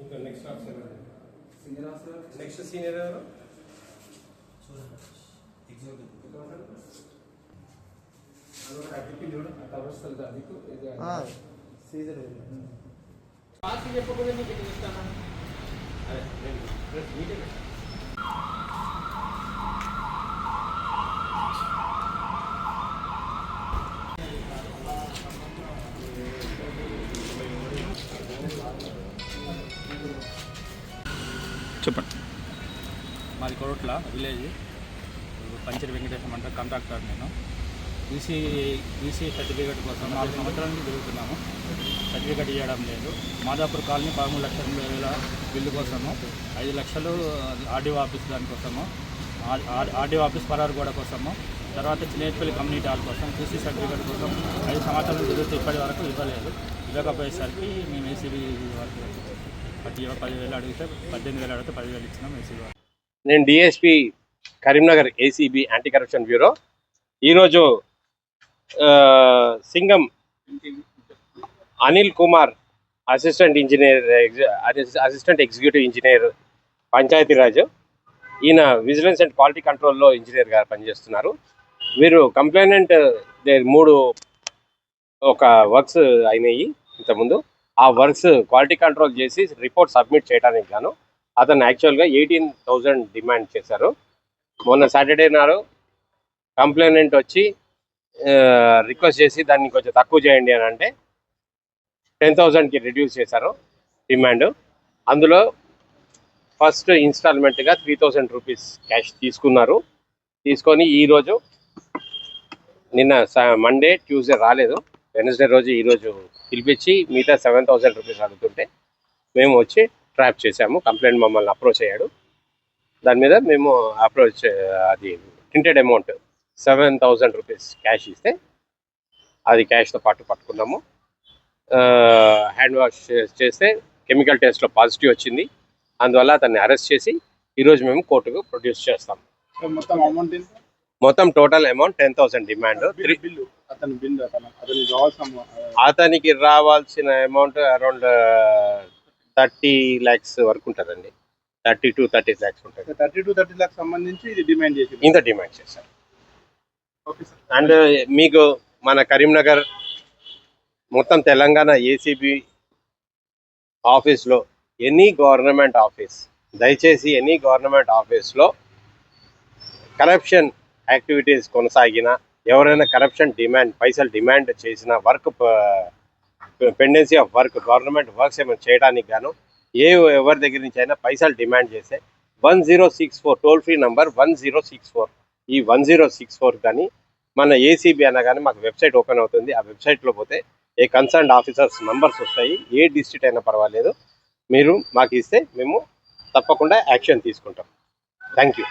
ఇంకా next option senior officer next senior ఎవరు అదొక అద్దెకి చూడు ఆ కవర్స్ తలది అద్దెకు ఇది సీజన్ పాస్ చెప్పకుండా నీకు ఎట్లా ఇస్తాను అదే చెప్పండి. మాది కొరట్ల విలేజ్. పంచర్ వెంకటేశ్వర అంటే కాంట్రాక్టర్ నేను. ఈసీ ఈసీ సర్టిఫికేట్ కోసం నాలుగు సంవత్సరాల నుంచి తిరుగుతున్నాము. సర్టిఫికేట్ ఇవ్వడం లేదు. మాదాపూర్ కాలనీ పదమూడు లక్షల ఎనభై వేల బిల్లు కోసము ఐదు లక్షలు ఆర్డీఓ ఆఫీస్ దానికోసము ఆర్డీఓ ఆఫీస్ పరారుగూడ కోసము తర్వాత చిన్నపల్లి కమ్యూనిటీ హాల్ కోసం ఈసీ సర్టిఫికేట్ కోసం ఐదు సంవత్సరాలు తిరుగుతూ ఇప్పటి వరకు ఇవ్వలేదు. ఇవ్వకపోయేసరికి మేము ఏసీబీ వరకు పది పదివేలు అడిగితే పద్దెనిమిది వేలు అడిగితే పదివేలు ఇచ్చినాం నేను DSP Karimnagar ACB anti corruption bureau. ఈరోజు Singam Anil Kumar assistant engineer exe- assistant executive engineer Panchayati Raj. ఈయన విజిలెన్స్ అండ్ క్వాలిటీ కంట్రోల్లో ఇంజనీర్గా పనిచేస్తున్నారు. వీరు కంప్లైనెంట్ మూడు ఒక వర్క్స్ అయినాయి ఇంతకుముందు. ఆ వర్క్స్ క్వాలిటీ కంట్రోల్ చేసి రిపోర్ట్ సబ్మిట్ చేయడానికి గాను అతను యాక్చువల్గా ఎయిటీన్ థౌజండ్ డిమాండ్ చేశారు. మొన్న సాటర్డే నాడు కంప్లైనెంట్ వచ్చి రిక్వెస్ట్ చేసి దాన్ని కొంచెం తక్కువ చేయండి అని అంటే టెన్ థౌజండ్కి రిడ్యూస్ చేశారు డిమాండ్. అందులో ఫస్ట్ ఇన్స్టాల్మెంట్గా త్రీ థౌజండ్ రూపీస్ క్యాష్ తీసుకున్నారు. తీసుకొని ఈరోజు నిన్న మండే ట్యూస్డే రాలేదు. వెనస్డే రోజు ఈరోజు పిలిపించి మిగతా సెవెన్ థౌసండ్ రూపీస్ అడుగుతుంటే మేము వచ్చి ట్రాప్ చేశాము. కంప్లైంట్ మమ్మల్ని అప్రోచ్ అయ్యాడు. దాని మీద మేము అప్రోచ్ అది printed amount seven thousand rupees cash ఇస్తే అది క్యాష్తో పాటు పట్టుకున్నాము. హ్యాండ్ వాష్ చేస్తే కెమికల్ టెస్ట్లో పాజిటివ్ వచ్చింది. అందువల్ల అతన్ని అరెస్ట్ చేసి ఈరోజు మేము కోర్టుకు ప్రొడ్యూస్ చేస్తాం. మొత్తం అమౌంట్ మొత్తం total amount ten thousand demand three bill అతని బిల్లు అతను అతనికి రావాల్సిన అమౌంట్ అరౌండ్ థర్టీ ల్యాక్స్ వరకు ఉంటుందండి. థర్టీ టు థర్టీ ల్యాక్స్ ఉంటుంది. థర్టీ టు థర్టీ లాక్స్ సంబంధించి డిమాండ్ చేసింది. ఇంత డిమాండ్ చేశారు. ఓకే సార్ అండ్ మీకు మన కరీంనగర్ మొత్తం తెలంగాణ ఏసీబీ ఆఫీస్లో ఎనీ గవర్నమెంట్ ఆఫీస్ దయచేసి ఎనీ గవర్నమెంట్ ఆఫీస్లో కరప్షన్ యాక్టివిటీస్ కొనసాగినా ఎవరైనా కరప్షన్ డిమాండ్ పైసలు డిమాండ్ చేసిన work pendency of work government works ఏమైనా చేయడానికి గాను ఏ ఎవరి దగ్గర నుంచి అయినా పైసలు డిమాండ్ చేస్తే one zero six four toll free number one zero six four ఈ వన్ జీరో సిక్స్ ఫోర్ కానీ మన ఏసీబీ అనగానే మాకు వెబ్సైట్ ఓపెన్ అవుతుంది. ఆ వెబ్సైట్లో పోతే ఏ కన్సర్న్ ఆఫీసర్స్ నంబర్స్ వస్తాయి. ఏ డిస్ట్రిక్ట్ అయినా పర్వాలేదు. మీరు మాకు ఇస్తే మేము తప్పకుండా యాక్షన్ తీసుకుంటాం. Thank you